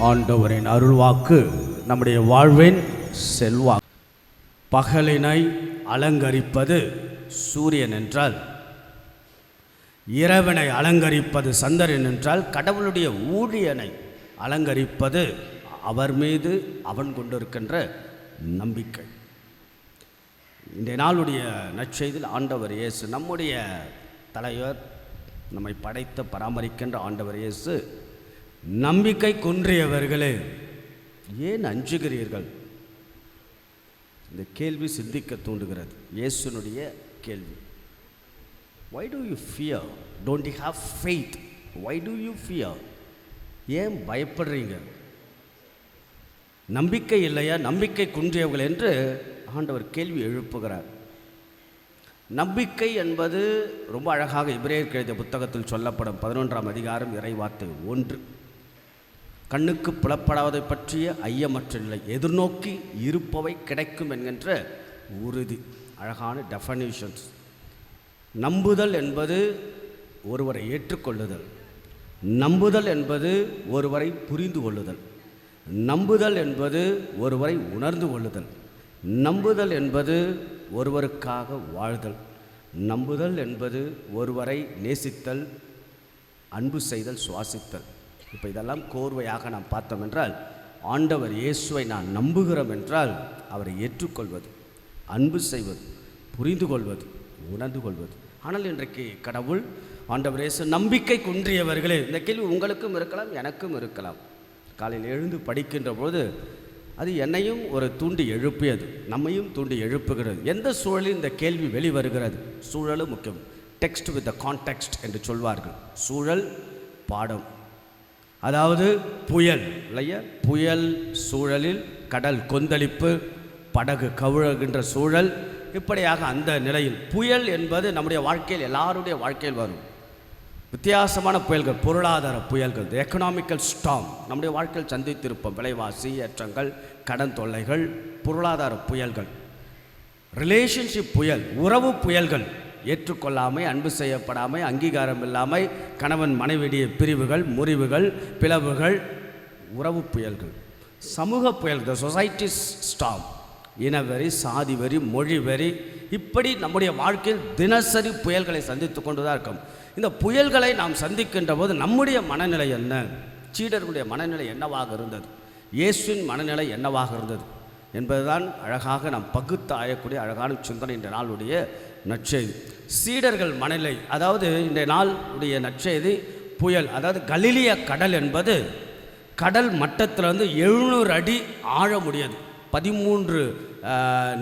ஆண்டவரின் அருள்வாக்கு நம்முடைய வாழ்வின் செல்வா பகலினை அலங்கரிப்பது சூரியன் என்றால் இரவினை அலங்கரிப்பது சந்திரன் என்றால் கடவுளுடைய ஊழியனை அலங்கரிப்பது அவர் மீது அவன் கொண்டிருக்கின்ற நம்பிக்கை. இன்றைய நாளுடைய நற்செய்தில் ஆண்டவர் இயேசு நம்முடைய தலைவர் நம்மை படைத்து பராமரிக்கின்ற ஆண்டவர் இயேசு நம்பிக்கை குன்றியவர்களே ஏன் அஞ்சுகிறீர்கள்? இந்த கேள்வி சிந்திக்க தூண்டுகிறது. இயேசுனுடைய கேள்வி. Why do you fear don't you have faith why do you fear ஏன் பயப்படுறீங்க? நம்பிக்கை இல்லையா? நம்பிக்கை குன்றியவர்கள் என்று ஆண்டவர் கேள்வி எழுப்புகிறார். நம்பிக்கை என்பது ரொம்ப அழகாக இப்ரேயர் எழுதிய புத்தகத்தில் சொல்லப்படும் பதினொன்றாம் அதிகாரம் இறைவார்த்தை ஒன்று. கண்ணுக்கு புலப்படாததை பற்றிய ஐயமற்ற நிலை எதிர்நோக்கி இருப்பவை கிடைக்கும் என்கின்ற உறுதி அழகான டெஃபனிஷன்ஸ் நம்புதல் என்பது ஒருவரை ஏற்றுக்கொள்ளுதல். நம்புதல் என்பது ஒருவரை புரிந்து கொள்ளுதல். நம்புதல் என்பது ஒருவரை உணர்ந்து கொள்ளுதல். நம்புதல் என்பது ஒருவருக்காக வாழ்தல். நம்புதல் என்பது ஒருவரை நேசித்தல் அன்பு செய்தல் சுவாசித்தல். இப்போ இதெல்லாம் கோர்வையாக நாம் பார்த்தோம் என்றால் ஆண்டவர் இயேசுவை நான் நம்புகிறோம் என்றால் அவரை ஏற்றுக்கொள்வது அன்பு செய்வது புரிந்து கொள்வது உணர்ந்து கொள்வது. ஆனால் இன்றைக்கு கடவுள் ஆண்டவர் இயேசு நம்பிக்கை குன்றியவர்களே இந்த கேள்வி உங்களுக்கும் இருக்கலாம் எனக்கும் இருக்கலாம். காலையில் எழுந்து படிக்கின்ற பொழுது அது என்னையும் ஒரு தூண்டி எழுப்பியது நம்மையும் தூண்டி எழுப்புகிறது. எந்த சூழலில் இந்த கேள்வி வெளிவருகிறது? சூழலும் முக்கியம். டெக்ஸ்ட் வித் த கான்டெக்ஸ்ட் என்று சொல்வார்கள். சூழல் பாடம். அதாவது புயல். இல்லையா? புயல் சூழலில் கடல் கொந்தளிப்பு படகு கவிழுகின்ற சூழல் இப்படியாக அந்த நிலையில் புயல் என்பது நம்முடைய வாழ்க்கையில் எல்லாருடைய வாழ்க்கையில் வரும். வித்தியாசமான புயல்கள் பொருளாதார புயல்கள் எக்கனாமிக்கல் ஸ்டாம் நம்முடைய வாழ்க்கையில் சந்தித்திருப்போம் விலைவாசி ஏற்றங்கள் கடன் தொல்லைகள் பொருளாதார புயல்கள். ரிலேஷன்ஷிப் புயல் உறவு புயல்கள் ஏற்றுக்கொள்ளாமை அன்பு செய்யப்படாமை அங்கீகாரம் இல்லாமை கணவன் மனைவிடைய பிரிவுகள் முறிவுகள் பிளவுகள் உறவு புயல்கள். சமூக புயல் த சொசைட்டி ஸ்டாம் இனவெறி சாதி வரி மொழி வரி இப்படி நம்முடைய வாழ்க்கையில் தினசரி புயல்களை சந்தித்து கொண்டு தான் இருக்கும். இந்த புயல்களை நாம் சந்திக்கின்ற போது நம்முடைய மனநிலை என்ன? சீடர்களுடைய மனநிலை என்னவாக இருந்தது? இயேசுவின் மனநிலை என்னவாக இருந்தது? என்பதுதான் அழகாக நாம் பகுத்து ஆயக்கூடிய அழகான சிந்தனை என்ற நாளுடைய நற்செய்தி சீடர்கள் மனநிலை அதாவது இந்த நாளுடைய நற்செய்தி புயல் அதாவது கலிலிய கடல் என்பது கடல் மட்டத்தில் வந்து எழுநூறு அடி ஆழ முடியாது பதிமூன்று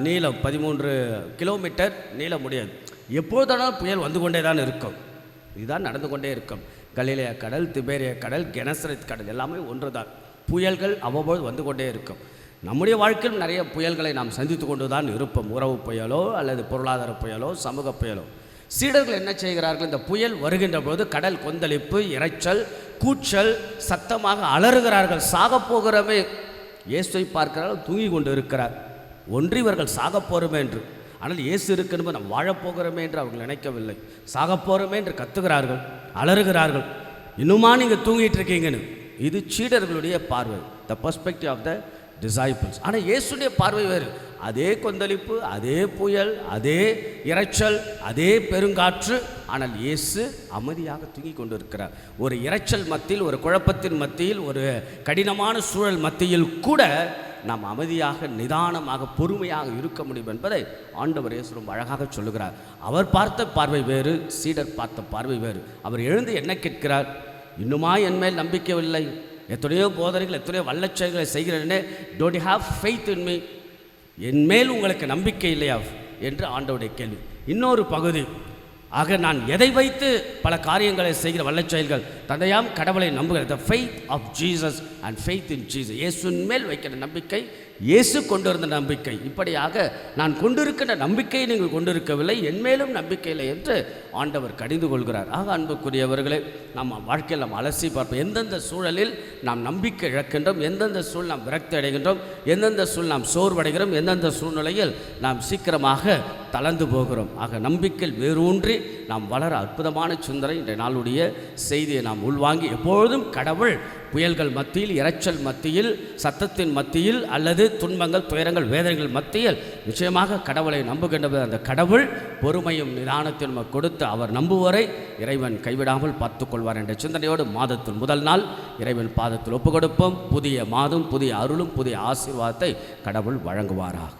நீளம் பதிமூன்று கிலோமீட்டர் நீள முடியாது எப்போதானாலும் புயல் வந்து கொண்டே தான் இருக்கும். இதுதான் நடந்து கொண்டே இருக்கும். கலிலிய கடல் திபேரிய கடல் கெனசரத் கடல் எல்லாமே ஒன்று தான் புயல்கள் அவ்வப்போது வந்து கொண்டே இருக்கும். நம்முடைய வாழ்க்கையில் நிறைய புயல்களை நாம் சந்தித்து கொண்டு தான் இருப்போம். உறவு புயலோ அல்லது பொருளாதார புயலோ சமூக புயலோ. சீடர்கள் என்ன செய்கிறார்கள்? இந்த புயல் வருகின்ற போது கடல் கொந்தளிப்பு இரைச்சல் கூச்சல் சத்தமாக அலறுகிறார்கள். சாகப் போகிறோமே. இயேசுவை பார்க்கிறார்கள் தூங்கி கொண்டு இருக்கிறார் ஒன்று இவர்கள் சாகப்போகிறோமே என்று. ஆனால் இயேசு இருக்கிறது நாம் வாழப்போகிறோமே என்று அவர்கள் நினைக்கவில்லை. சாகப்போகிறோமே என்று கத்துகிறார்கள் அலறுகிறார்கள். இன்னுமா நீங்கள் தூங்கிட்டு இருக்கீங்கன்னு. இது சீடர்களுடைய பார்வை. The perspective of the disciples ஆனால் இயேசுடைய பார்வை வேறு. அதே கொந்தளிப்பு அதே புயல் அதே இரைச்சல் அதே பெருங்காற்று. ஆனால் இயேசு அமைதியாக தூங்கி கொண்டு இருக்கிறார் ஒரு இரைச்சல் மத்தியில் ஒரு குழப்பத்தின் மத்தியில் ஒரு கடினமான சூழல் மத்தியில் கூட நாம் அமைதியாக நிதானமாக பொறுமையாக இருக்க முடியும் என்பதை ஆண்டவர் இயேசு ரொம்ப அழகாக சொல்லுகிறார். அவர் பார்த்த பார்வை வேறு சீடர் பார்த்த பார்வை வேறு. அவர் எழுந்து என்ன கேட்கிறார்? இன்னுமா என் மேல் நம்பிக்கை இல்லை? எத்தனையோ போதனைகள் எத்தனையோ வல்லச்செயல்களை செய்கிறேனே. Don't have faith in me என் மேல் உங்களுக்கு நம்பிக்கை இல்லையா? என்று ஆண்டவுடைய கேள்வி. இன்னொரு பகுதி. ஆக நான் எதை வைத்து பல காரியங்களை செய்கிற வல்லச்செயல்கள் தந்தையாம் கடவுளை நம்புகிற the faith of Jesus and faith in Jesus இயேசுன் மேல் வைக்கிற நம்பிக்கை இயேசு கொண்டு வந்த நம்பிக்கை. இப்படியாக நான் கொண்டிருக்கின்ற நம்பிக்கையை நீங்கள் கொண்டிருக்கவில்லை என்மேலும் நம்பிக்கையில்லை நம்பிக்கை இல்லை என்று ஆண்டவர் கடிந்து கொள்கிறார். ஆக அன்புக்குரியவர்களே நம்ம வாழ்க்கையில் நாம் அலசி பார்ப்போம். எந்தெந்த சூழலில் நாம் நம்பிக்கை இழக்கின்றோம் எந்தெந்த சூழல் நாம் விரக்தி அடைகின்றோம் எந்தெந்த சூழல் நாம் சோர்வடைகிறோம் எந்தெந்த சூழ்நிலையில் நாம் சீக்கிரமாக தளர்ந்து போகிறோம். ஆக நம்பிக்கையில் வேரூன்றி நாம் வளர அற்புதமான சுந்தரம் இன்றைய நாளுடைய செய்தியை நாம் உள்வாங்கி எப்பொழுதும் கடவுள் புயல்கள் மத்தியில் இரைச்சல் மத்தியில் சத்தத்தின் மத்தியில் அல்லது துன்பங்கள் துயரங்கள் வேதனைகள் மத்தியில் நிச்சயமாக கடவுளை நம்புகின்றது. அந்த கடவுள் பொறுமையும் நிதானத்தையும் கொடுத்து அவர் நம்புவரை இறைவன் கைவிடாமல் பார்த்து கொள்வார் என்ற சிந்தனையோடு மாதத்தின் முதல் நாள் இறைவன் பாதத்தில் ஒப்பு கொடுப்போம் புதிய மாதம் புதிய அருளும் புதிய ஆசீர்வாதத்தை கடவுள் வழங்குவாராக.